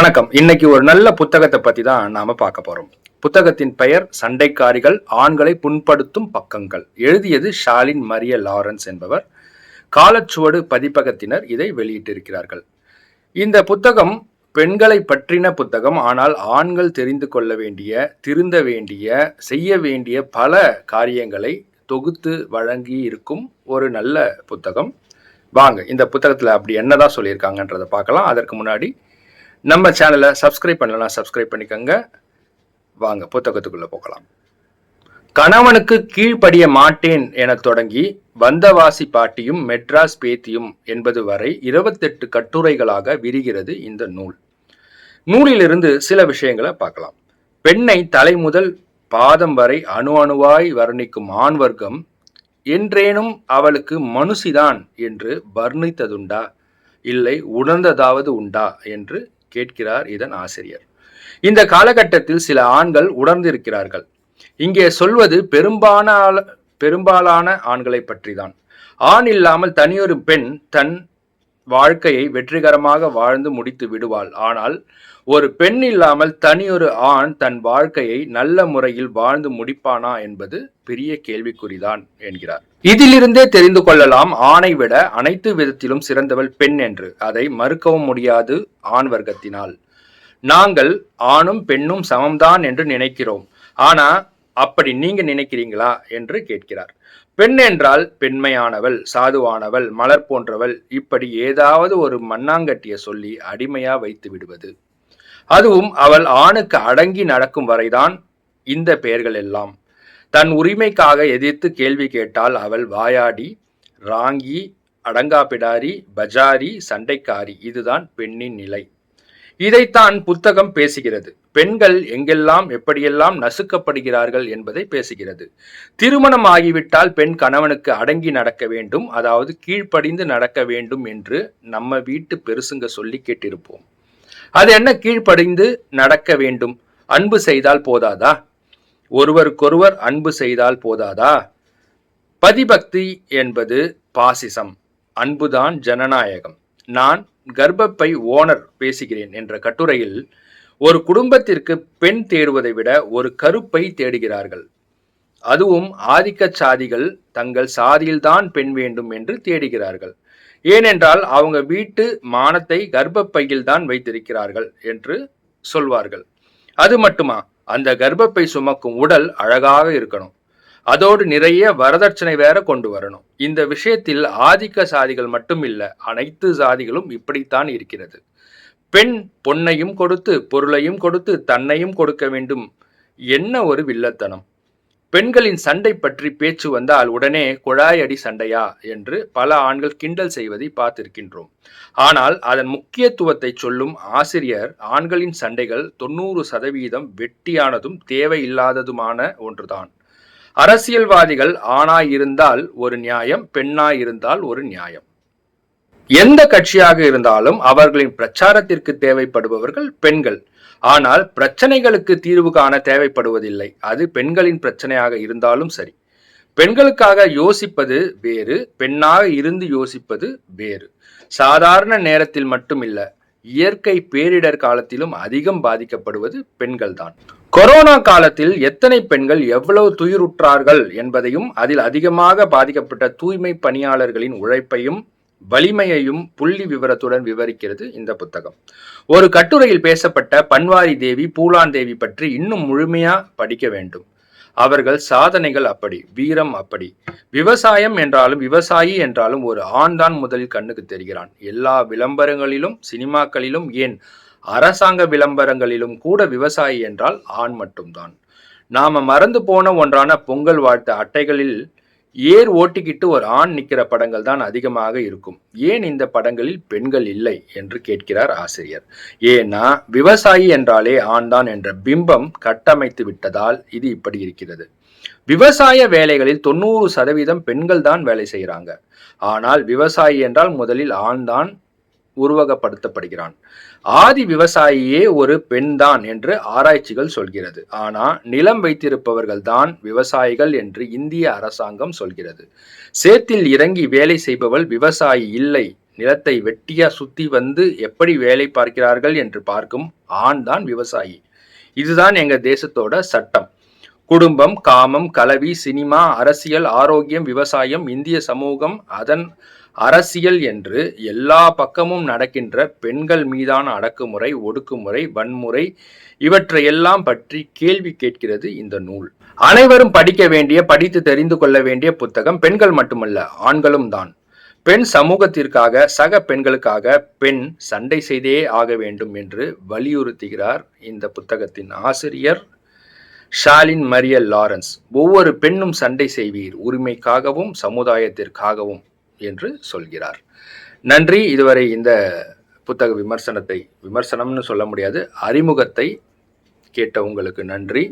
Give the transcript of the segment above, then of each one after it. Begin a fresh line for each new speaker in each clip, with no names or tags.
வணக்கம். இன்னைக்கு ஒரு நல்ல புத்தகத்தை பத்தி தான் நாம பார்க்க போறோம். புத்தகத்தின் பெயர் சண்டைக்காரிகள் ஆண்களை புண்படுத்தும் பக்கங்கள். எழுதியது ஷாலின் மரிய லாரன்ஸ் என்பவர். காலச்சுவடு பதிப்பகத்தினர் இதை வெளியிட்டிருக்கிறார்கள். இந்த புத்தகம் பெண்களை பற்றின புத்தகம். ஆனால் ஆண்கள் தெரிந்து கொள்ள வேண்டிய திருந்த வேண்டிய செய்ய வேண்டிய பல காரியங்களை தொகுத்து வழங்கி இருக்கும் ஒரு நல்ல புத்தகம். வாங்க இந்த புத்தகத்தில் அப்படி என்னதான் சொல்லியிருக்காங்கன்றதை பார்க்கலாம். அதற்கு முன்னாடி நம்ம சேனலை சப்ஸ்கிரைப் பண்ணலாம் சப்ஸ்கிரைப் பண்ணிக்கோங்க. வாங்க புத்தகத்துக்குள்ளே போகலாம். கணவனுக்கு கீழ்ப்படிய மாட்டேன் என தொடங்கி வந்தவாசி பாட்டியும் மெட்ராஸ் பேத்தியும் என்பது வரை இருபத்தெட்டு கட்டுரைகளாக விரிகிறது இந்த நூல். நூலிலிருந்து சில விஷயங்களை பார்க்கலாம். பெண்ணை தலை முதல் பாதம் வரை அணு அணுவாய் வர்ணிக்கும் ஆண் வர்க்கம் என்றேனும் அவளுக்கு மனுஷிதான் என்று வர்ணித்ததுண்டா? இல்லை உணர்ந்ததாவது உண்டா? என்று கேட்கிறார் இதன் ஆசிரியர். இந்த காலகட்டத்தில் சில ஆண்கள் உணர்ந்திருக்கிறார்கள். இங்கே சொல்வது பெரும்பாலான பெரும்பாலான ஆண்களை பற்றிதான். ஆண் இல்லாமல் தனியொரு பெண் தன் வாழ்க்கையை வெற்றிகரமாக வாழ்ந்து முடித்து விடுவாள். ஆனால் ஒரு பெண் இல்லாமல் தனியொரு ஆண் தன் வாழ்க்கையை நல்ல முறையில் வாழ்ந்து முடிப்பானா என்பது பெரிய கேள்விக்குறிதான் என்கிறார். இதிலிருந்தே தெரிந்து கொள்ளலாம் ஆணை விட அனைத்து விதத்திலும் சிறந்தவள் பெண் என்று. அதை மறுக்கவும் முடியாது ஆண் வர்க்கத்தினால். நாங்கள் ஆணும் பெண்ணும் சமம்தான் என்று நினைக்கிறோம். ஆனா அப்படி நீங்க நினைக்கிறீங்களா என்று கேட்கிறார். பெண் என்றால் பெண்மையானவள் சாதுவானவள் மலர் போன்றவள். இப்படி ஏதாவது ஒரு மண்ணாங்கட்டிய சொல்லி அடிமையா வைத்து விடுவது. அதுவும் அவள் ஆணுக்கு அடங்கி நடக்கும் வரைதான் இந்த பெயர்கள் எல்லாம். தன் உரிமைக்காக எதிர்த்து கேள்வி கேட்டால் அவள் வாயாடி ராங்கி அடங்காப்பிடாரி பஜாரி சண்டைக்காரி இதுதான் பெண்ணின் நிலை. இதைத்தான் புத்தகம் பேசுகிறது. பெண்கள் எங்கெல்லாம் எப்படியெல்லாம் நசுக்கப்படுகிறார்கள் என்பதை பேசுகிறது. திருமணம் ஆகிவிட்டால் பெண் கணவனுக்கு அடங்கி நடக்க வேண்டும் அதாவது கீழ்ப்படிந்து நடக்க வேண்டும் என்று நம்ம வீட்டு பெருசுங்க சொல்லி கேட்டிருப்போம். அது என்ன கீழ்ப்படிந்து நடக்க வேண்டும்? அன்பு செய்தால் போதாதா? ஒருவருக்கொருவர் அன்பு செய்தால் போதாதா? பதிபக்தி என்பது பாசிசம் அன்புதான் ஜனநாயகம். நான் கர்ப்பப்பை ஓனர் பேசுகிறேன் என்ற கட்டுரையில் ஒரு குடும்பத்திற்கு பெண் தேடுவதை விட ஒரு கருப்பை தேடுகிறார்கள். அதுவும் ஆதிக்க சாதிகள் தங்கள் சாதியில்தான் பெண் வேண்டும் என்று தேடுகிறார்கள். ஏனென்றால் அவங்க வீட்டு மானத்தை கர்ப்பப்பையில் தான் வைத்திருக்கிறார்கள் என்று சொல்வார்கள். அது மட்டுமா? அந்த கர்ப்பப்பை சுமக்கும் உடல் அழகாக இருக்கணும். அதோடு நிறைய வரதட்சணை வேற கொண்டு வரணும். இந்த விஷயத்தில் ஆதிக்க சாதிகள் மட்டும் இல்லை அனைத்து சாதிகளும் இப்படித்தான் இருக்கிறது. பெண் பொன்னையும் கொடுத்து பொருளையும் கொடுத்து தன்னையும் கொடுக்க வேண்டும். என்ன ஒரு வில்லத்தனம். பெண்களின் சண்டை பற்றி பேச்சு வந்தால் உடனே குழாயடி சண்டையா என்று பல ஆண்கள் கிண்டல் செய்வதை பார்த்திருக்கின்றோம். ஆனால் அதன் முக்கியத்துவத்தை சொல்லும் ஆசிரியர் ஆண்களின் சண்டைகள் தொண்ணூறு சதவீதம் வெட்டியானதும் தேவையில்லாததுமான ஒன்றுதான். அரசியல்வாதிகள் ஆணாய் இருந்தால் ஒரு நியாயம் பெண்ணாய் இருந்தால் ஒரு நியாயம். எந்த கட்சியாக இருந்தாலும் அவர்களின் பிரச்சாரத்திற்கு தேவைப்படுபவர்கள் பெண்கள். ஆனால் பிரச்சனைகளுக்கு தீர்வு காண தேவைப்படுவதில்லை. அது பெண்களின் பிரச்சனையாக இருந்தாலும் சரி. பெண்களுக்காக யோசிப்பது வேறு பெண்ணாக இருந்து யோசிப்பது வேறு. சாதாரண நேரத்தில் மட்டுமில்ல இயற்கை பேரிடர் காலத்திலும் அதிகம் பாதிக்கப்படுவது பெண்கள்தான். கொரோனா காலத்தில் எத்தனை பெண்கள் எவ்வளவு துயிருற்றார்கள் என்பதையும் அதில் அதிகமாக பாதிக்கப்பட்ட தூய்மை பணியாளர்களின் உழைப்பையும் வலிமையையும் புள்ளி விவரத்துடன் விவரிக்கிறது இந்த புத்தகம். ஒரு கட்டுரையில் பேசப்பட்ட பன்வாரி தேவி பூலான் தேவி பற்றி இன்னும் முழுமையா படிக்க வேண்டும். அவர்கள் சாதனைகள் அப்படி வீரம் அப்படி. விவசாயம் என்றாலும் விவசாயி என்றாலும் ஒரு ஆண் தான் முதலில் கண்ணுக்கு தெரிகிறான். எல்லா விளம்பரங்களிலும் சினிமாக்களிலும் ஏன்? அரசாங்க விளம்பரங்களிலும் கூட விவசாயி என்றால் ஆண் மட்டும்தான். நாம மறந்து போன ஒன்றான பொங்கல் வாழ்த்து அட்டைகளில் ஏர் ஓட்டிக்கிட்டு ஒரு ஆண் நிற்கிற படங்கள் தான் அதிகமாக இருக்கும். ஏன் இந்த படங்களில் பெண்கள் இல்லை என்று கேட்கிறார் ஆசிரியர். ஏன்னா விவசாயி என்றாலே ஆண் தான் என்ற பிம்பம் கட்டமைத்து விட்டதால் இது இப்படி இருக்கிறது. விவசாய வேலைகளில் தொண்ணூறு சதவீதம் பெண்கள் தான் வேலை செய்கிறாங்க. ஆனால் விவசாயி என்றால் முதலில் ஆண் தான் உருவகப்படுத்தப்படுகிறான். ஆதி விவசாயியே ஒரு பெண்தான் என்று ஆராய்ச்சிகள் சொல்கிறது. ஆனா நிலம் வைத்திருப்பவர்கள் தான் விவசாயிகள் என்று இந்திய அரசாங்கம் சொல்கிறது. சேத்தில் இறங்கி வேலை செய்பவள் விவசாயி இல்லை. நிலத்தை வெட்டியா சுத்தி வந்து எப்படி வேலை பார்க்கிறார்கள் என்று பார்க்கும் ஆண் தான் விவசாயி. இதுதான் எங்க தேசத்தோட சட்டம். குடும்பம் காமம் கலவி சினிமா அரசியல் ஆரோக்கியம் விவசாயம் இந்திய சமூகம் அதன் அரசியல் என்று எல்லா பக்கமும் நடக்கின்ற பெண்கள் மீதான அடக்குமுறை ஒடுக்குமுறை வன்முறை இவற்றையெல்லாம் பற்றி கேள்வி கேட்கிறது இந்த நூல். அனைவரும் படிக்க வேண்டிய படித்து தெரிந்து கொள்ள வேண்டிய புத்தகம் பெண்கள் மட்டுமல்ல ஆண்களும் தான். பெண் சமூகத்திற்காக சக பெண்களுக்காக பெண் சண்டை செய்தே ஆக வேண்டும் என்று வலியுறுத்துகிறார் இந்த புத்தகத்தின் ஆசிரியர் ஷாலின் மரியல் லாரன்ஸ். ஒவ்வொரு பெண்ணும் சண்டை செய்வீர் உரிமைக்காகவும் சமுதாயத்திற்காகவும். என்று சொல்கிறார். நன்றி இதுவரை இந்த புத்தக விமர்சனத்தை விமர்சனம்னு சொல்ல முடியாது அறிமுகத்தை கேட்ட உங்களுக்கு நன்றி.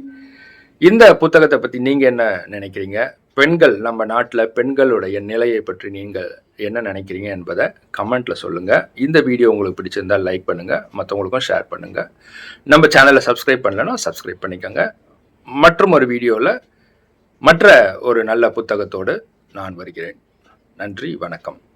இந்த புத்தகத்தை பற்றி நீங்கள் என்ன நினைக்கிறீங்க? பெண்கள் நம்ம நாட்டில் பெண்களுடைய நிலையை பற்றி நீங்கள் என்ன நினைக்கிறீங்க என்பதை கமெண்ட்டில் சொல்லுங்கள் இந்த வீடியோ உங்களுக்கு பிடிச்சிருந்தால் லைக் பண்ணுங்கள் மற்றவங்களுக்கும் ஷேர் பண்ணுங்கள் நம்ம சேனலை சப்ஸ்கிரைப் பண்ணலன்னா சப்ஸ்கிரைப் பண்ணிக்கோங்க. மற்றும் ஒரு வீடியோவில் மற்ற ஒரு நல்ல புத்தகத்தோடு நான் வருகிறேன். நன்றி வணக்கம்.